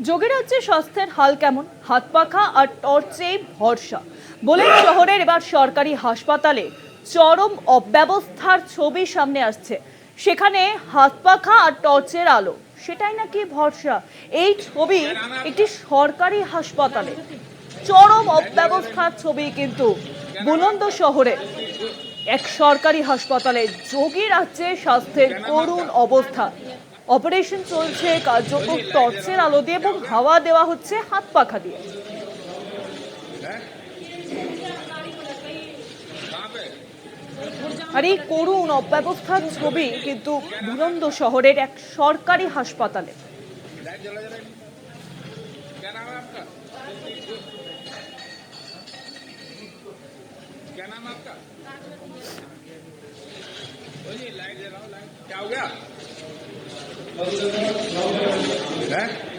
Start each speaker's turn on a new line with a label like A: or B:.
A: যোগীরাজ্যে স্বাস্থ্যের হাল কেমন? হাত পাখা আর টর্চে ভরসা। বলে শহরের এবার সরকারি হাসপাতালে চরম অব্যবস্থার ছবি সামনে আসছে। সেখানে হাত পাখা আর টর্চের আলো, সেটাই নাকি ভরসা? এই ছবি একটি সরকারি হাসপাতালে। চরম অব্যবস্থার ছবি কিন্তু বুলন্দ শহরে। এক সরকারি হাসপাতালে যোগী রাজ্যে স্বাস্থ্যের করুণ অবস্থা। অপারেশন চলছে কার্যত টর্চের আলো দিয়ে এবং হাওয়া দেওয়া হচ্ছে হাত পাখা দিয়ে। আর এই করুণ অব্যবস্থার ছবি কিন্তু বুলন্দ শহরের এক সরকারি হাসপাতালে।
B: क्या नाम आपका? लाइट जलाओ लाइट। क्या हो गया? है?